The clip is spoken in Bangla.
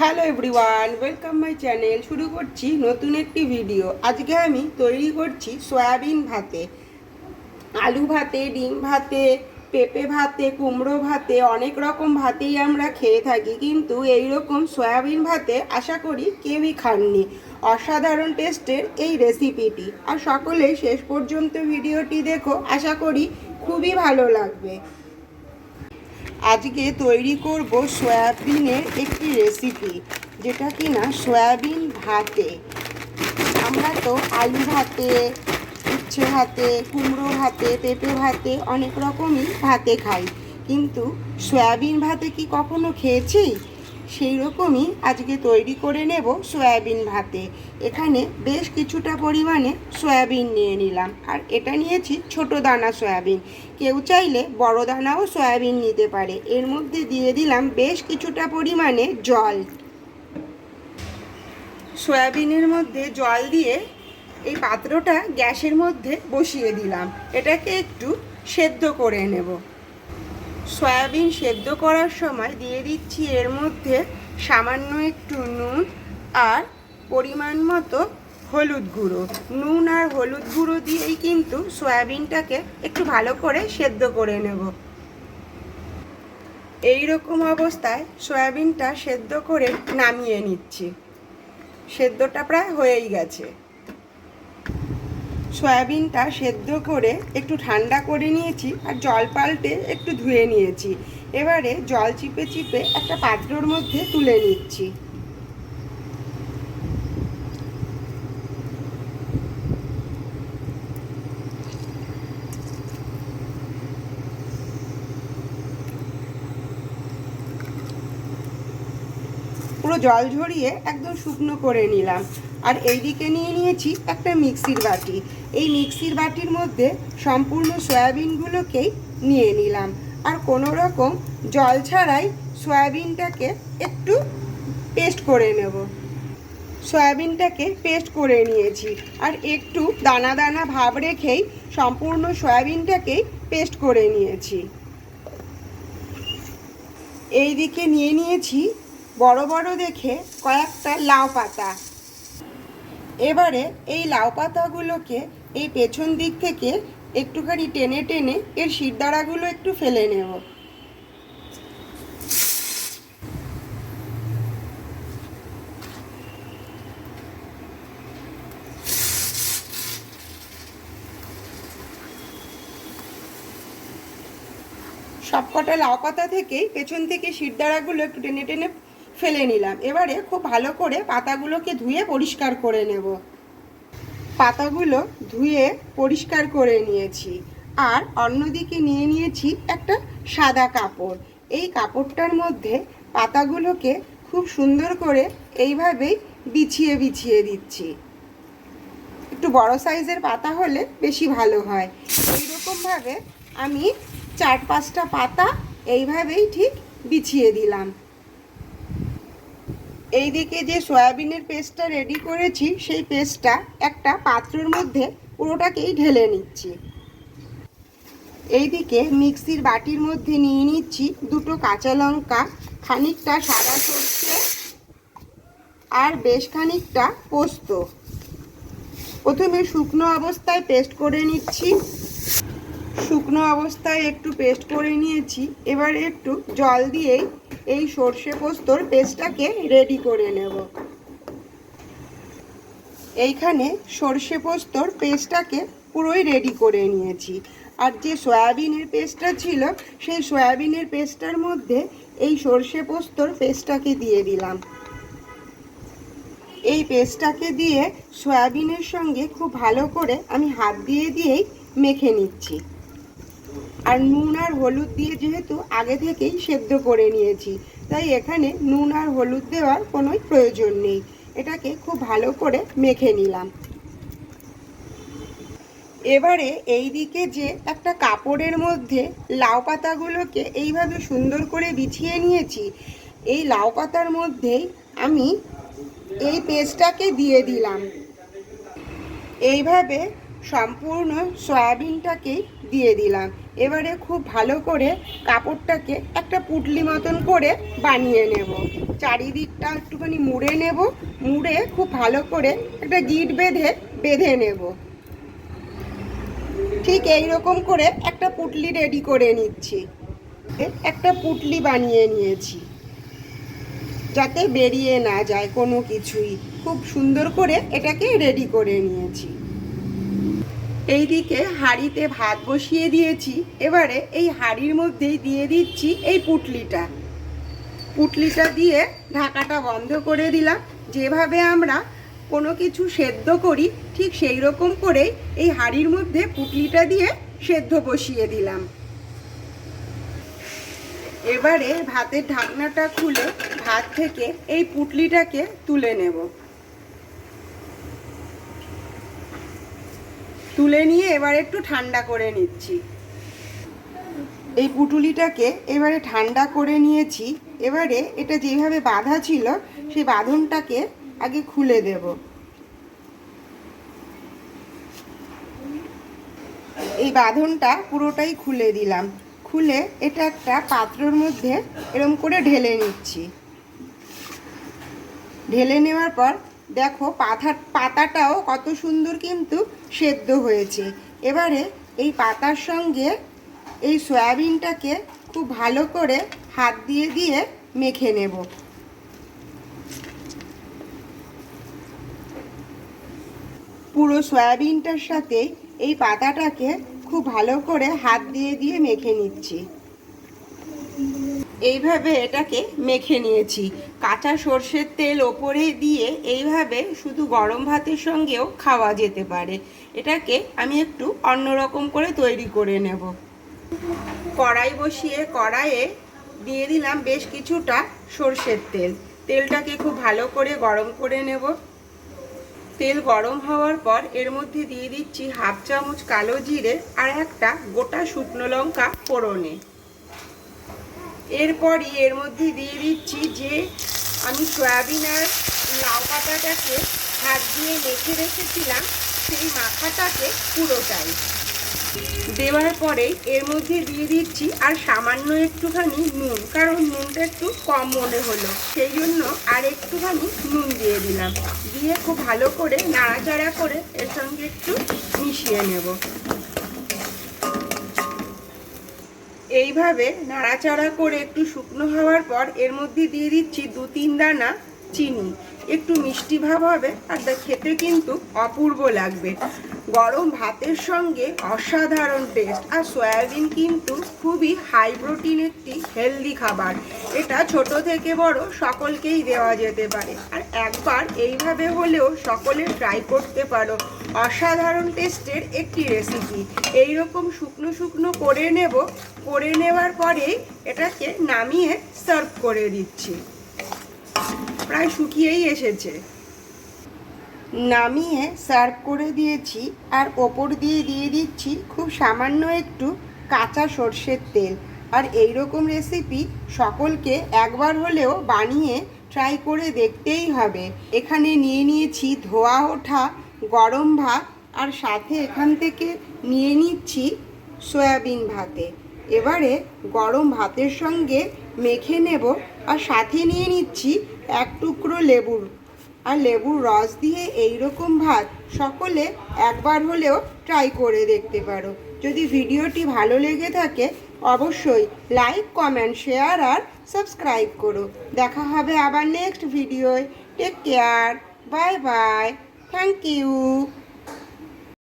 Hello everyone welcome my channel শুরু করছি নতুন একটি ভিডিও আজকে আমি তৈরি করছি সয়াবিন ভাতে। আলু ভাতে, ডিম ভাতে, পেঁপে ভাতে, কুমড়ো ভাতে, অনেক রকম ভাতেই আমরা খেয়ে থাকি। কিন্তু এই রকম সয়াবিন ভাতে আশা করি কেউই খাননি। অসাধারণ টেস্টের এই রেসিপিটি আর সকলেই শেষ পর্যন্ত ভিডিওটি দেখো। আশা করি খুবই ভালো লাগবে। আজকে তৈরি করব সয়াবিনের একটি রেসিপি যেটা কি না সয়াবিন ভাতে। আমরা তো আলু ভাতে, উচ্ছে ভাতে, কুমড়ো ভাতে, পেঁপে ভাতে অনেক রকমই ভাতে খাই। কিন্তু সয়াবিন ভাতে কি কখনো খেয়েছি? সেই রকমই আজকে তৈরি করে নেব সয়াবিন ভাতে। এখানে বেশ কিছুটা পরিমাণে সয়াবিন নিয়ে নিলাম। আর এটা নিয়েছি ছোট দানা সয়াবিন। কেউ চাইলে বড় দানাও সয়াবিন নিতে পারে। এর মধ্যে দিয়ে দিলাম বেশ কিছুটা পরিমাণে জল। সয়াবিনের মধ্যে জল দিয়ে এই পাত্রটা গ্যাসের মধ্যে বসিয়ে দিলাম। এটাকে একটু সেদ্ধ করে নেব। সয়াবিন সেদ্ধ করার সময় দিয়ে দিচ্ছি এর মধ্যে সামান্য একটু নুন আর পরিমাণ মতো হলুদ গুঁড়ো। নুন আর হলুদ গুঁড়ো দিয়েই কিন্তু সয়াবিনটাকে একটু ভালো করে সেদ্ধ করে নেব। এই রকম অবস্থায় সয়াবিনটা সেদ্ধ করে নামিয়ে নিচ্ছি। সেদ্ধটা প্রায় হয়েই গেছে। সয়াবিনটা সেদ্ধ করে একটু ঠান্ডা করে নিয়েছি আর জল পাল্টে একটু ধুয়ে নিয়েছি। এবারে জল চিপে চিপে একটা পাত্রর মধ্যে তুলে নিচ্ছি। জল ঝরিয়ে একদম শুকনো করে নিলাম। আর এইদিকে নিয়ে নিয়েছি একটা মিক্সির বাটি। এই মিক্সির বাটির মধ্যে সম্পূর্ণ সয়াবিনগুলোকেই নিয়ে নিলাম। আর কোনো রকম জল ছাড়াই সয়াবিনটাকে একটু পেস্ট করে নেব। সয়াবিনটাকে পেস্ট করে নিয়েছি। আর একটু দানা দানা ভাব রেখেই সম্পূর্ণ সয়াবিনটাকেই পেস্ট করে নিয়েছি। এই দিকে নিয়ে নিয়েছি বড় বড় দেখে কয়েকটা লাউ পাতা। এবারে এই লাউ পাতাগুলোকে এই পেছন দিক থেকে একটুখানি টেনে টেনে এর শিরদাঁড়াগুলো একটু ফেলে নেব। সবকটা লাউ পাতা থেকেই পেছন থেকে শিরদাঁড়াগুলো একটু টেনে টেনে ফেলে নিলাম। এবারে খুব ভালো করে পাতাগুলোকে ধুয়ে পরিষ্কার করে নেব। পাতাগুলো ধুয়ে পরিষ্কার করে নিয়েছি। আর অন্যদিকে নিয়ে নিয়েছি একটা সাদা কাপড়। এই কাপড়টার মধ্যে পাতাগুলোকে খুব সুন্দর করে এইভাবেই বিছিয়ে বিছিয়ে দিচ্ছি। একটু বড় সাইজের পাতা হলে বেশি ভালো হয়। এইরকমভাবে আমি চার পাঁচটা পাতা এইভাবেই ঠিক বিছিয়ে দিলাম। এইদিকে যে সয়াবিনের পেস্টটা রেডি করেছি, সেই পেস্টটা একটা পাত্রের মধ্যে পুরোটাকেই ঢেলে নিচ্ছি। এইদিকে মিক্সির বাটির মধ্যে নিয়ে নিচ্ছি দুটো কাঁচা লঙ্কা, খানিকটা সাদা সর্ষে আর বেশ খানিকটা পোস্ত। প্রথমে শুকনো অবস্থায় পেস্ট করে নিচ্ছি। শুকনো অবস্থায় একটু পেস্ট করে নিয়েছি। এবারে একটু জল দিয়েই এই সর্ষে পোস্তর পেস্টটাকে রেডি করে নেব। এইখানে সর্ষে পোস্তর পেস্টটাকে পুরোই রেডি করে নিয়েছি। আর যে সয়াবিনের পেস্টটা ছিল, সেই সয়াবিনের পেস্টটার মধ্যে এই সর্ষে পোস্তর পেস্টটাকে দিয়ে দিলাম। এই পেস্টটাকে দিয়ে সয়াবিনের সঙ্গে খুব ভালো করে আমি হাত দিয়ে দিয়েই মেখে নিচ্ছি। আর নুন আর হলুদ দিয়ে যেহেতু আগে থেকেই সেদ্ধ করে নিয়েছি, তাই এখানে নুন আর হলুদ দেওয়ার কোনো প্রয়োজন নেই। এটাকে খুব ভালো করে মেখে নিলাম। এবারে এই দিকে যে একটা কাপড়ের মধ্যে লাউ পাতাগুলোকে এইভাবে সুন্দর করে বিছিয়ে নিয়েছি, এই লাউ পাতার মধ্যেই আমি এই পেস্টটাকে দিয়ে দিলাম। এইভাবে সম্পূর্ণ সয়াবিনটাকেই দিয়ে দিলাম। এবারে খুব ভালো করে কাপড়টাকে একটা পুটলি মতন করে বানিয়ে নেব। চারিদিকটা একটুখানি মুড়ে নেব। মুড়ে খুব ভালো করে একটা গিট বেঁধে বেঁধে নেব। ঠিক এই রকম করে একটা পুটলি রেডি করে নিচ্ছি। একটা পুটলি বানিয়ে নিয়েছি। যাতে বেরিয়ে না যায় কোনো কিছুই। খুব সুন্দর করে এটাকে রেডি করে নিয়েছি। এইদিকে হাঁড়িতে ভাত বসিয়ে দিয়েছি। এবারে এই হাঁড়ির মধ্যেই দিয়ে দিচ্ছি এই পুটলিটা। পুটলিটা দিয়ে ঢাকাটা বন্ধ করে দিলাম। যেভাবে আমরা কোনো কিছু সেদ্ধ করি, ঠিক সেই রকম করেই এই হাঁড়ির মধ্যে পুটলিটা দিয়ে সেদ্ধ বসিয়ে দিলাম। এবারে ভাতের ঢাকনাটা খুলে ভাত থেকে এই পুটলিটাকে তুলে নেব। তুলে নিয়ে এবার একটু ঠান্ডা করে নিচ্ছি। এই পুটুলিটাকে এবারে ঠান্ডা করে নিয়েছি। এবারে এটা যেভাবে বাঁধা ছিল, সেই বাঁধনটাকে আগে খুলে দেব। এই বাঁধনটা পুরোটাই খুলে দিলাম। খুলে এটা একটা পাত্রর মধ্যে এরম করে ঢেলে নিচ্ছি। ঢেলে নেওয়ার পর দেখো পাতা পাতাটাও কত সুন্দর কিন্তু সেদ্ধ হয়েছে। এবারে এই পাতার সঙ্গে এই সয়াবিনটাকে খুব ভালো করে হাত দিয়ে দিয়ে মেখে নেব। পুরো সয়াবিনটার সাথে এই পাতাটাকে খুব ভালো করে হাত দিয়ে দিয়ে মেখে নিচ্ছি। এইভাবে এটাকে মেখে নিয়েছি। কাঁচা সর্ষের তেল ওপরে দিয়ে এইভাবে শুধু গরম ভাতের সঙ্গেও খাওয়া যেতে পারে। এটাকে আমি একটু অন্যরকম করে তৈরি করে নেব। কড়াই বসিয়ে কড়াইয়ে দিয়ে দিলাম বেশ কিছুটা সর্ষের তেল। তেলটাকে খুব ভালো করে গরম করে নেব। তেল গরম হওয়ার পর এর মধ্যে দিয়ে দিচ্ছি হাফ চামচ কালো জিরে আর একটা গোটা শুকনো লঙ্কা ফোড়নে। এরপরই এর মধ্যে দিয়ে দিচ্ছি যে আমি সয়াবিন আর লাউ পাতাটাকে হাত দিয়ে মেখে রেখেছিলাম, সেই মাখাটাকে পুরোটাই। দেওয়ার পরে এর মধ্যে দিয়ে দিচ্ছি আর সামান্য একটুখানি নুন, কারণ নুনটা একটু কম মনে হলো, সেই জন্য আর একটুখানি নুন দিয়ে দিলাম। দিয়ে খুব ভালো করে নাড়াচাড়া করে এর সঙ্গে একটু মিশিয়ে নেব। এইভাবে নাড়াচাড়া করে একটু শুকনো হওয়ার পর এর মধ্যে দিয়ে দিচ্ছি দু তিন দানা চিনি। একটু মিষ্টি ভাব হবে, আর খেতে কিন্তু অপূর্ব লাগবে। গরম ভাতের সঙ্গে অসাধারণ টেস্ট আর সয়াবিন কিন্তু খুবই হাই প্রোটিন একটি হেলদি খাবার। এটা ছোট থেকে বড় সকলকেই দেওয়া যেতে পারে। আর একবার এইভাবে হলেও সকলে ট্রাই করতে পারো। অসাধারণ টেস্টের একটি রেসিপি এই রকম শুকনো শুকনো করে নেব, করে নেওয়ার পরেই এটাকে নামিয়ে সার্ভ করে দিচ্ছি। প্রায় শুকিয়েই এসেছে। নামিয়ে সার্ভ করে দিয়েছি আর ওপর দিয়ে দিয়ে দিচ্ছি খুব সামান্য একটু কাঁচা সর্ষের তেল। আর এই রকম রেসিপি সকলকে একবার হলেও বানিয়ে ট্রাই করে দেখতেই হবে। এখানে নিয়ে নিয়েছি ধোয়া ওঠা গরম ভাত আর সাথে এখান থেকে নিয়ে নিচ্ছি সয়াবিন ভাতে। এবারে গরম ভাতের সঙ্গে মেখে নেব আর সাথে নিয়ে নিচ্ছি এক টুকরো লেবুর আর লেবুর রস দিয়ে এই রকম ভাত সকলে একবার হলেও ট্রাই করে দেখতে পারো। যদি ভিডিওটি ভালো লেগে থাকে, অবশ্যই লাইক, কমেন্ট, শেয়ার আর সাবস্ক্রাইব করো। দেখা হবে আবার next ভিডিওয়। Take care. Bye bye. Thank you